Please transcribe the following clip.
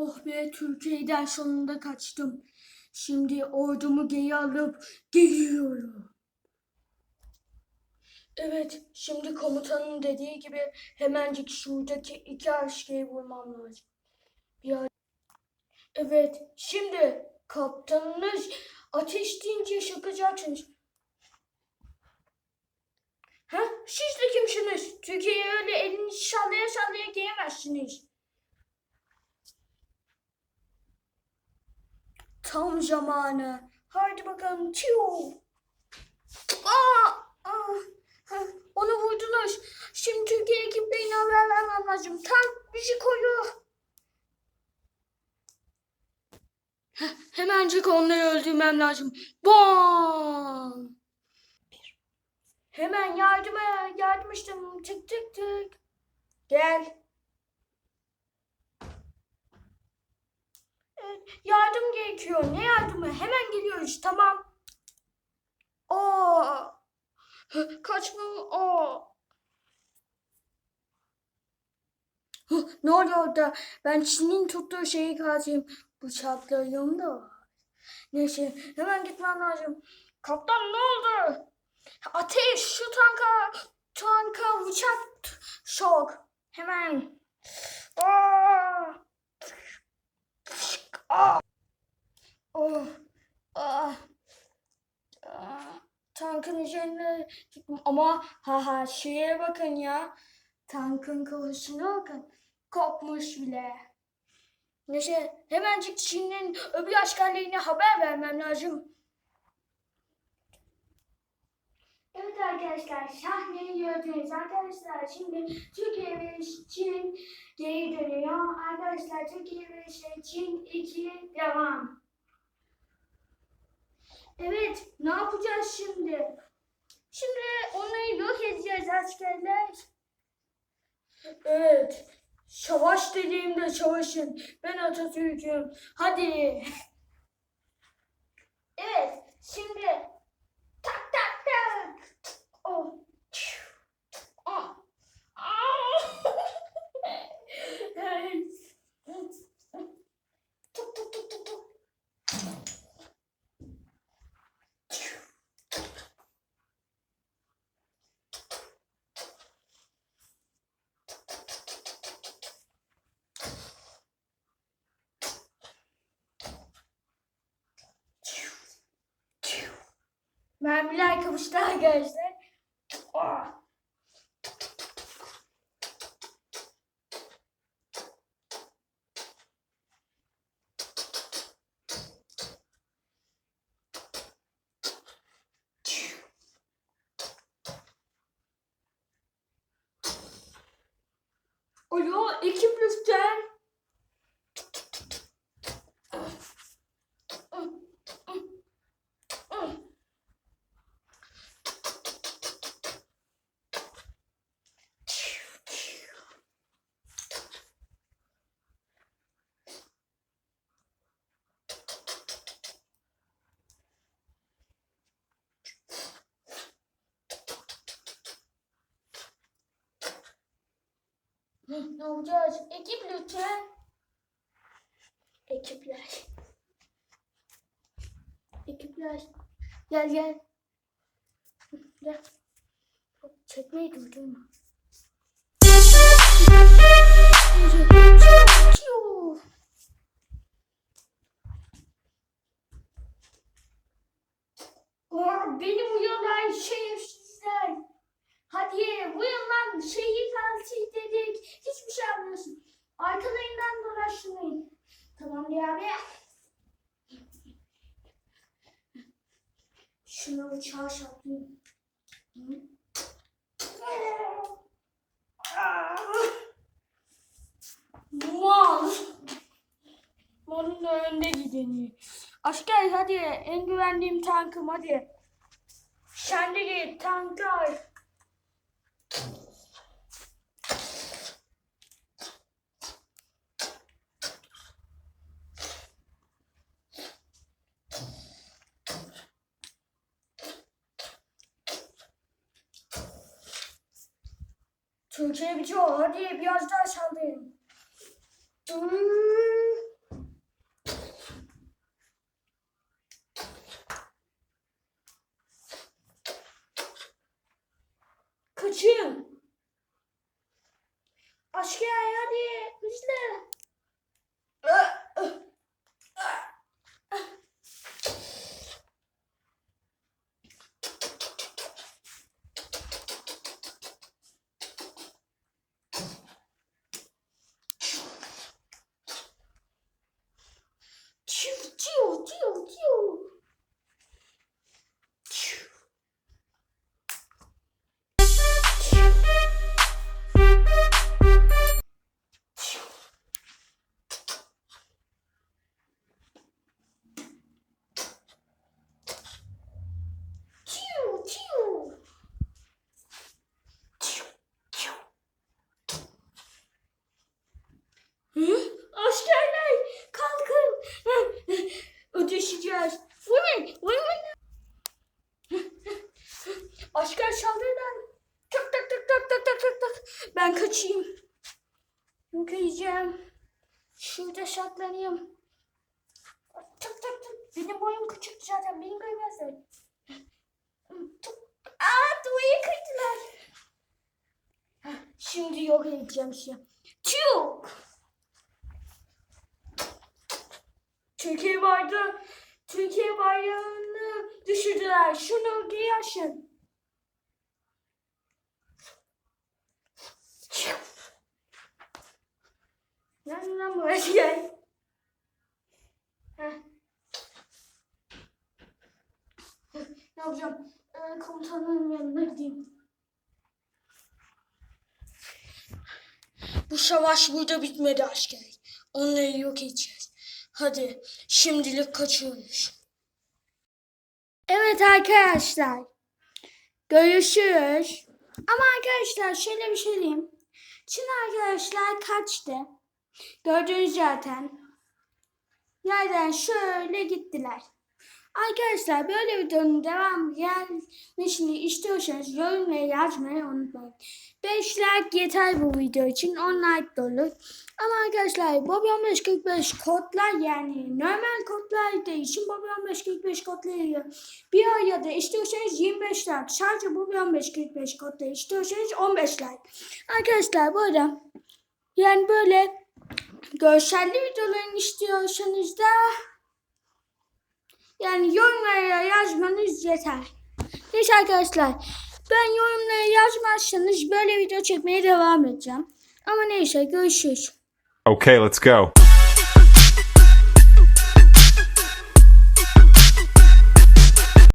Oh be Türkiye'den sonunda kaçtım. Şimdi ordumu geri alıp geliyorum. Evet, şimdi komutanın dediği gibi hemencik şuradaki iki askeri vurmam lazım. Bir Evet, şimdi kaptanınız ateş deyince şakacaksınız. Ha? Siz de kimsiniz? Türkiye'ye öyle elini sallaya sallaya giyemezsiniz. Tam zamanı. Haydi bakalım. Çiyo. Aa, aa, onu vurdunuz. Şimdi Türkiye ekiplerine haber vermem lazım. Tank bizi koru. Hemencik onları öldürmem lazım. Bam! Hemen yardıma yardım işlemim. Tık tık tık. Gel. Evet, yardım gerekiyor. Ne yardımı? Hemen geliyoruz. Tamam. Kaçmam. Aa. Hı, Ne oluyor orada? Ben Çin'in tuttuğu şeyi kazayım. Bıçaklarım da. Neyse hemen gitmem lazım. Kaptan ne oldu? Ateş şu tanka tanka bıçak sok. Hemen. Aa! Oh! Ah! Ah! Tankın üzerine gittim ama ha ha şeye bakın ya. Tankın kafasına bakın. Kopmuş bile. Neyse hemencik Çin'in öbür askerlerine haber vermem lazım. Evet arkadaşlar sahneyi gördünüz arkadaşlar şimdi Türkiye ve Çin geri dönüyor. Arkadaşlar Türkiye ve Çin 2 devam. Evet ne yapacağız şimdi? Şimdi onları yok edeceğiz askerler. Evet. Savaş dediğimde savaşın. Ben Atatürk'üm. Hadi. Evet. Şimdi tak tak tak. Oh. Mermiler kavuştu arkadaşlar. Ah. Alo, ekip lütfen. Ne yapacağız? Ekip lütfen. Ekipler. Ekipler. Gel gel. Gel. Çekmeyi durdurma. Çiyo. Aa, Beni uyuyorlar şerefsizler. Hadi buyurun lan Arkalarından dolaşmayın. Tamam diye abi. Şunu uçağa şaplayayım. Mal. Malın da önde gideni. Asker hadi en güvendiğim tankım hadi. Sen de git tanklar. Tuğçe'ye bitiyor. Hadi biraz daha sallayın. Dum. Kaçın. Ödeşeceğiz. Vurun vurun. Asker saldırıdan. Tak tak tak tak tak tak tak tak. Ben kaçayım. Yok yiyeceğim. Şurada saklanayım. Tak tak tak. Benim boyum küçük zaten. Beni görmezler. Aa duvarı kırdılar. Şimdi yok edeceğim şey. Tüyuk. Türkiye vardı. Türkiye bayrağını düşürdüler. Şunu giyaşın. Lan lan burası gel. Ne yapacağım? Ee, komutanın yanına gideyim. Bu savaş burada bitmedi asker. Onları yok edeceğiz. Hadi şimdilik kaçıyoruz. Evet arkadaşlar. Görüşürüz. Ama arkadaşlar şöyle bir şey diyeyim. Şimdi arkadaşlar kaçtı. Gördünüz zaten. Yerden şöyle gittiler. Arkadaşlar böyle videonun devam gelmesini istiyorsanız yorum ve yazmayı unutmayın. 5 like yeter bu video için. 10 like de olur. Ama arkadaşlar Bobby 1545 kodlar yani normal kodlar da için Bobby 1545 kodları bir araya da istiyorsanız 25 like. Sadece Bobby 1545 kodları istiyorsanız 15 like. Arkadaşlar bu arada yani böyle görselli videolarını istiyorsanız da yani yorumlara yazmanız yeter. Neyse arkadaşlar ben yorumlara yazmazsanız böyle video çekmeye devam edeceğim. Ama neyse görüşürüz. Okay, let's go.